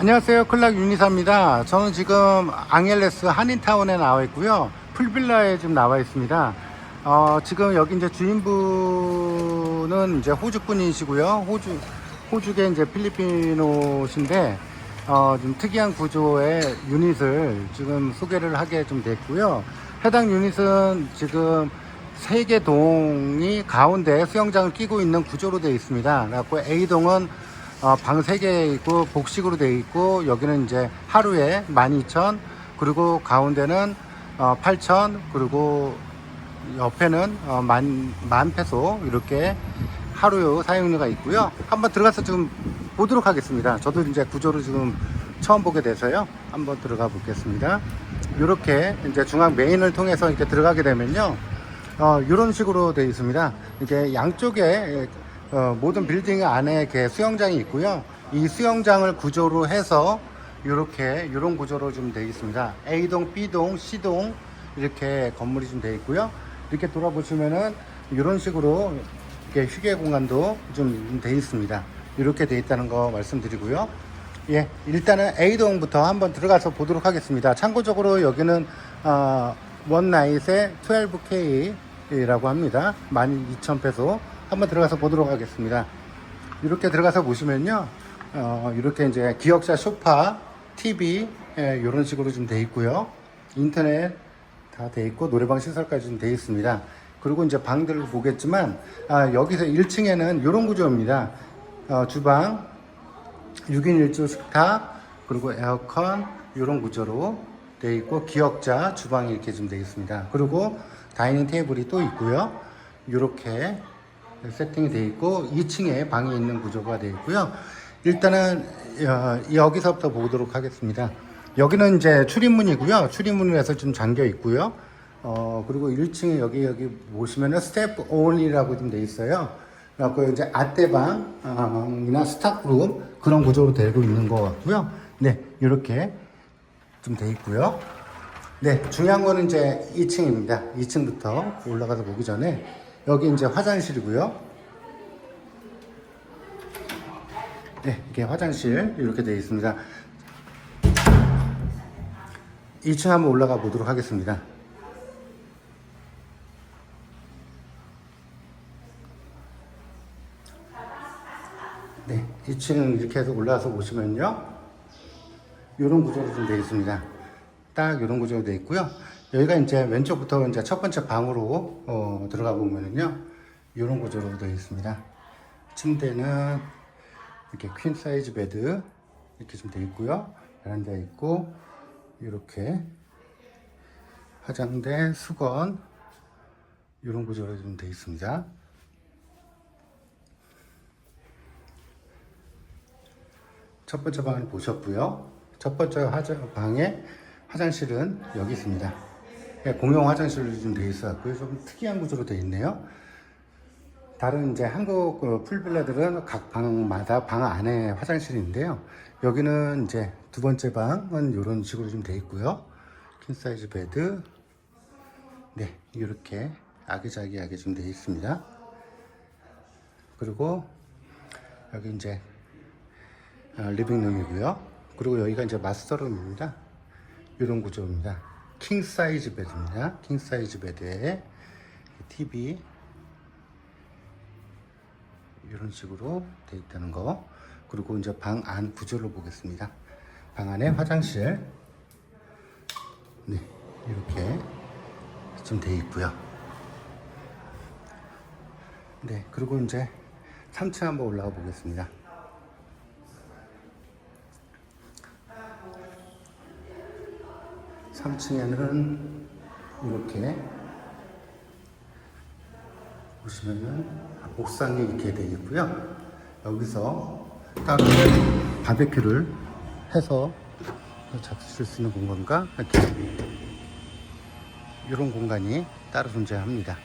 안녕하세요. 클락 유니사입니다. 저는 지금 앙헬레스 한인타운에 나와 있고요. 풀빌라에 지금 나와 있습니다. 어, 지금 여기 이제 주인분은 이제 호주 분이시고요. 호주, 호주계 이제 필리핀노신데, 어, 좀 특이한 구조의 유닛을 지금 소개를 하게 좀 됐고요. 해당 유닛은 지금 세 개 동이 가운데 수영장을 끼고 있는 구조로 되어 있습니다. 그래갖고 A동은 어, 방 3개 있고 복식으로 되어 있고 여기는 이제 하루에 12,000 그리고 가운데는 어, 8,000 그리고 옆에는 어, 만, 만 페소 이렇게 하루 사용료가 있고요. 한번 들어가서 좀 보도록 하겠습니다. 저도 이제 구조를 지금 처음 보게 돼서요. 한번 들어가 보겠습니다. 이렇게 이제 중앙 메인을 통해서 이렇게 들어가게 되면요. 어, 이런 식으로 되어 있습니다. 이게 양쪽에 어, 모든 빌딩 안에 이렇게 수영장이 있고요. 이 수영장을 구조로 해서 이렇게 이런 구조로 좀 되어 있습니다. A동, B동, C동 이렇게 건물이 좀 되어 있고요. 이렇게 돌아보시면은 이런 식으로 이렇게 휴게 공간도 좀 되어 있습니다. 이렇게 되어 있다는 거 말씀드리고요. 예, 일단은 A동부터 한번 들어가서 보도록 하겠습니다. 참고적으로 여기는 어, 원 나잇에 12K라고 합니다. 12,000페소. 한번 들어가서 보도록 하겠습니다. 이렇게 들어가서 보시면요. 어, 이렇게 이제 기역자 소파, TV, 예, 이런 식으로 좀 돼 있고요. 인터넷 다 돼 있고, 노래방 시설까지 좀 돼 있습니다. 그리고 이제 방들을 보겠지만, 아, 여기서 1층에는 이런 구조입니다. 어, 주방, 6인 1조 식탁, 그리고 에어컨, 이런 구조로 돼 있고, 기역자, 주방이 이렇게 좀 돼 있습니다. 그리고 다이닝 테이블이 또 있고요. 이렇게 세팅이 되어 있고 2층에 방이 있는 구조가 되어 있고요. 일단은 어, 여기서부터 보도록 하겠습니다. 여기는 이제 출입문이고요. 출입문에서 좀 잠겨 있고요. 어, 그리고 1층에 여기 여기 보시면은 스텝 온이라고 좀 되어 있어요. 그래갖고 이제 아떼방이나 스타프룸 그런 구조로 되고 있는 것 같고요. 네, 이렇게 좀 되어 있고요. 네, 중요한 거는 이제 2층입니다. 2층부터 올라가서 보기 전에 여기 이제 화장실이고요. 네, 이게 화장실 이렇게 되어 있습니다. 2층 한번 올라가 보도록 하겠습니다. 네, 2층 이렇게 해서 올라와서 보시면요. 이런 구조로 좀 되어 있습니다. 딱 이런 구조로 되어 있고요. 여기가 이제 왼쪽부터 이제 첫 번째 방으로 어, 들어가 보면은요. 이런 구조로 되어 있습니다. 침대는 이렇게 퀸 사이즈 베드 이렇게 좀 되어 있고요. 베란다 있고 이렇게 화장대, 수건 이런 구조로 좀 되어 있습니다. 첫 번째 방을 보셨고요. 첫 번째 화장, 방에 화장실은 여기 있습니다. 예, 공용 화장실로 좀 되어 있어갖고요. 좀 특이한 구조로 되어 있네요. 다른 이제 한국 그 풀빌라들은 각 방마다 방 안에 화장실인데요. 여기는 이제 두 번째 방은 이런 식으로 좀 되어 있고요. 퀸 사이즈 베드. 네, 이렇게 아기자기하게 좀 되어 있습니다. 그리고 여기 이제 어, 리빙룸이고요. 그리고 여기가 이제 마스터룸입니다. 이런 구조입니다. 킹 사이즈 베드입니다. 킹 사이즈 베드에 TV 이런 식으로 되어 있다는 거. 그리고 이제 방 안 구조를 보겠습니다. 방 안에 화장실 네 이렇게 좀 되어 있고요. 네 그리고 이제 3층 한번 올라가 보겠습니다. 3층에는 이렇게 보시면은 옥상이 이렇게 되어 있고요. 여기서 따로 바베큐를 해서 잡수실 수 있는 공간과 이렇게 이런 공간이 따로 존재합니다.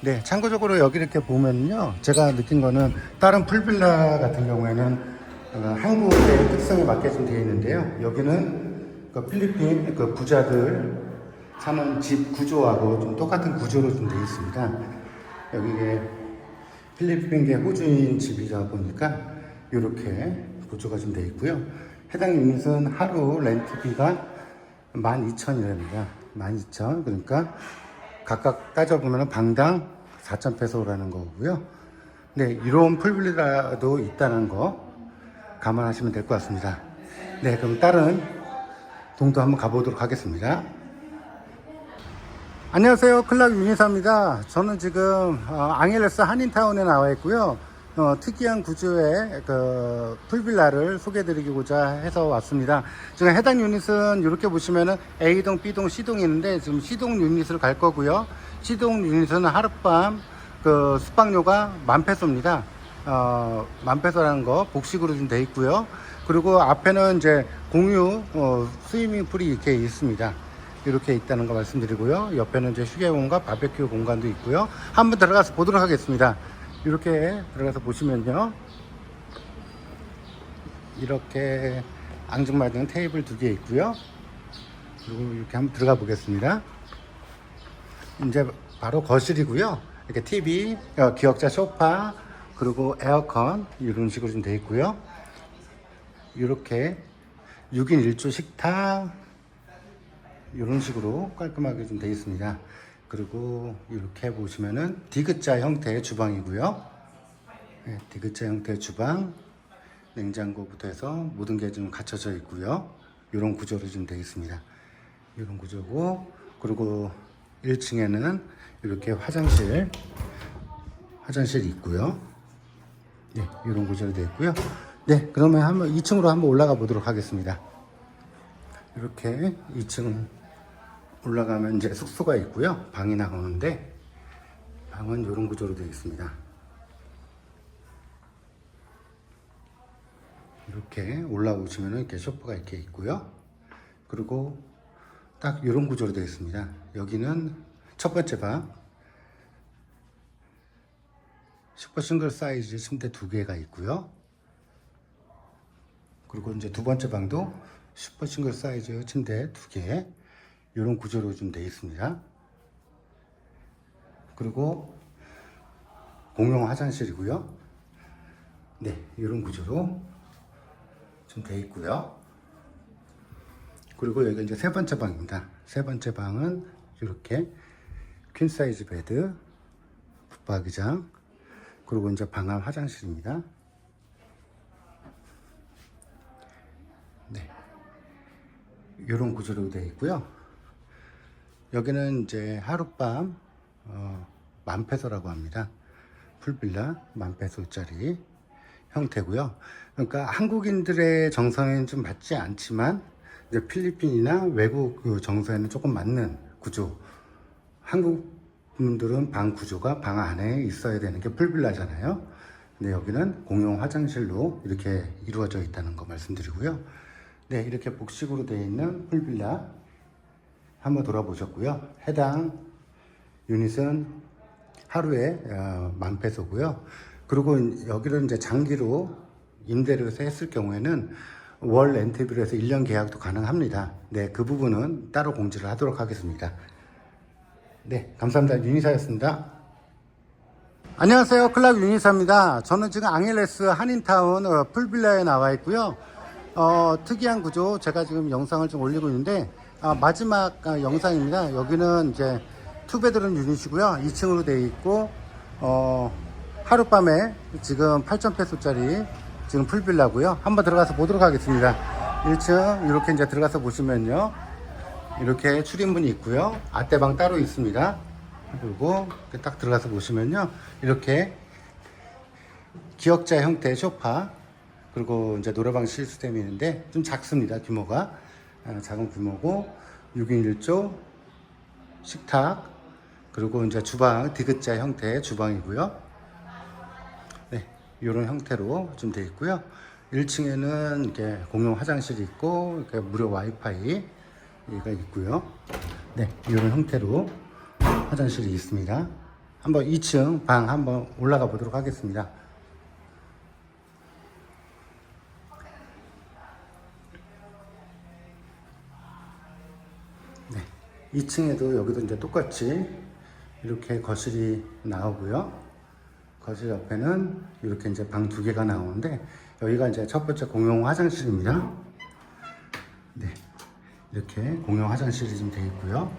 네, 참고적으로 여기 이렇게 보면요. 제가 느낀 거는 다른 풀빌라 같은 경우에는 어, 한국의 특성에 맞게 좀 되어 있는데요. 여기는 그 필리핀 그 부자들 사는 집 구조하고 좀 똑같은 구조로 좀 되어 있습니다. 여기에 필리핀계 호주인 집이다 보니까 이렇게 구조가 좀 되어 있고요. 해당 유닛은 하루 렌트비가 12,000이랍니다. 12,000. 그러니까 각각 따져보면 방당 4,000페소라는 거고요. 네, 이런 풀빌라도 있다는 거 감안하시면 될 것 같습니다. 네, 그럼 다른 동도 한번 가보도록 하겠습니다. 안녕하세요. 클락 윤희사입니다. 저는 지금 어, 앙헬레스 한인타운에 나와 있고요. 어, 특이한 구조의 그 풀빌라를 소개해드리고자 해서 왔습니다. 지금 해당 유닛은 이렇게 보시면은 A동, B동, C동이 있는데 지금 C동 유닛을 갈 거고요. C동 유닛은 하룻밤 그 숙박료가 만 페소입니다. 어, 만페소라는 거 복식으로 좀 돼 있고요. 그리고 앞에는 이제 공유 어, 스위밍 풀이 이렇게 있습니다. 이렇게 있다는 거 말씀드리고요. 옆에는 이제 휴게 공간, 바베큐 공간도 있고요. 한번 들어가서 보도록 하겠습니다. 이렇게 들어가서 보시면요. 이렇게 앙증맞은 테이블 두 개 있고요. 그리고 이렇게 한번 들어가 보겠습니다. 이제 바로 거실이고요. 이렇게 TV, 어, 기역자 소파, 그리고 에어컨 이런 식으로 좀 돼 있고요. 이렇게 6인 1조 식탁 이런 식으로 깔끔하게 좀 되어 있습니다. 그리고 이렇게 보시면은 디귿자 형태의 주방이고요. 네, 디귿자 형태의 주방, 냉장고부터 해서 모든 게 좀 갖춰져 있고요. 이런 구조로 좀 되어 있습니다. 이런 구조고 그리고 1층에는 이렇게 화장실 화장실이 있고요. 네, 이런 구조로 되어 있고요. 네, 그러면 한번 2층으로 한번 올라가 보도록 하겠습니다. 이렇게 2층 올라가면 이제 숙소가 있고요. 방이 나오는데 방은 이런 구조로 되어 있습니다. 이렇게 올라오시면 이렇게 소파가 이렇게 있고요. 그리고 딱 이런 구조로 되어 있습니다. 여기는 첫 번째 방. 슈퍼 싱글 사이즈 침대 두 개가 있고요. 그리고 이제 두 번째 방도 슈퍼 싱글 사이즈 침대 두 개. 이런 구조로 좀 되어 있습니다. 그리고 공용 화장실이고요. 네, 이런 구조로 좀 되어 있고요. 그리고 여기 이제 세 번째 방입니다. 세 번째 방은 이렇게 퀸 사이즈 베드, 붙박이장, 그리고 이제 방안 화장실입니다. 네. 이런 구조로 되어 있고요. 여기는 이제 하룻밤 어, 만페소라고 합니다. 풀빌라 만페소짜리 형태고요. 그러니까 한국인들의 정서에는 좀 맞지 않지만 이제 필리핀이나 외국 그 정서에는 조금 맞는 구조. 한국 분들은 방 구조가 방 안에 있어야 되는 게 풀빌라잖아요. 근데 여기는 공용 화장실로 이렇게 이루어져 있다는 거 말씀드리고요. 네, 이렇게 복식으로 되어 있는 풀빌라 한번 돌아보셨고요. 해당 유닛은 하루에 어, 만 페소고요. 그리고 여기를 이제 장기로 임대를 했을 경우에는 월 렌트비로 해서 1년 계약도 가능합니다. 네, 그 부분은 따로 공지를 하도록 하겠습니다. 네, 감사합니다. 유니사였습니다. 안녕하세요. 클락 유니사입니다. 저는 지금 앙헬레스 한인타운 어, 풀빌라에 나와 있고요. 어, 특이한 구조 제가 지금 영상을 좀 올리고 있는데 아, 마지막 아, 영상입니다. 여기는 이제 투베드룸 유닛이고요. 2층으로 되어 있고 어, 하룻밤에 지금 8,000페소짜리 지금 풀빌라고요. 한번 들어가서 보도록 하겠습니다. 1층 이렇게 이제 들어가서 보시면요. 이렇게 출입문이 있고요. 아떼방 따로 있습니다. 그리고 딱 들어가서 보시면요. 이렇게 기역자 형태의 소파 그리고 이제 노래방 시스템이 있는데 좀 작습니다. 규모가 아, 작은 규모고 6인 1조 식탁 그리고 이제 주방 디귿자 형태의 주방이고요. 네, 이런 형태로 좀 되어 있고요. 1층에는 이렇게 공용 화장실이 있고 이렇게 무료 와이파이 가 있고요. 네, 이런 형태로 화장실이 있습니다. 한번 2층 방 한번 올라가 보도록 하겠습니다. 네, 2층에도 여기도 이제 똑같이 이렇게 거실이 나오고요. 거실 옆에는 이렇게 이제 방 두 개가 나오는데 여기가 이제 첫 번째 공용 화장실입니다. 네. 이렇게 공용 화장실이 좀 되어 있고요.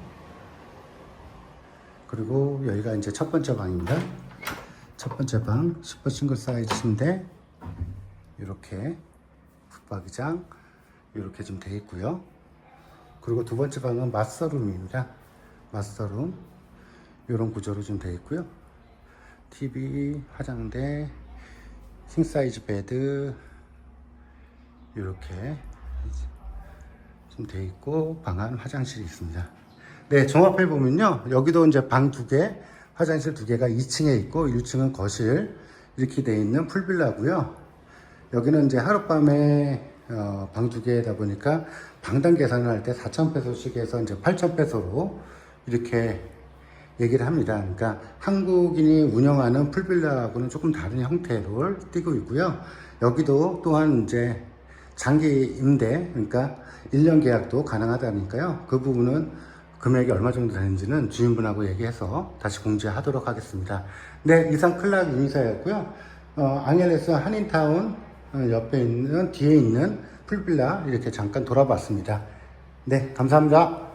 그리고 여기가 이제 첫 번째 방입니다. 첫 번째 방 슈퍼 싱글 사이즈 침대 이렇게 붙박이장 이렇게 좀 되어 있고요. 그리고 두 번째 방은 마스터룸입니다. 마스터룸 이런 구조로 좀 되어 있고요. TV, 화장대, 킹 사이즈 베드 이렇게 좀 되어 있고 방 안 화장실이 있습니다. 네, 종합해 보면요. 여기도 이제 방 두 개, 화장실 두 개가 2층에 있고 1층은 거실 이렇게 되어 있는 풀빌라고요. 여기는 이제 하룻밤에 어, 방 두 개다 보니까 방당 계산을 할 때 4,000페소씩 해서 이제 8,000페소로 이렇게 얘기를 합니다. 그러니까 한국인이 운영하는 풀빌라하고는 조금 다른 형태를 띠고 있고요. 여기도 또한 이제 장기 임대, 그러니까 1년 계약도 가능하다니까요. 그 부분은 금액이 얼마 정도 되는지는 주인분하고 얘기해서 다시 공지하도록 하겠습니다. 네, 이상 클락 유니사였고요. 어, 앙헬레스 한인타운 어, 옆에 있는, 뒤에 있는 풀빌라 이렇게 잠깐 돌아봤습니다. 네, 감사합니다.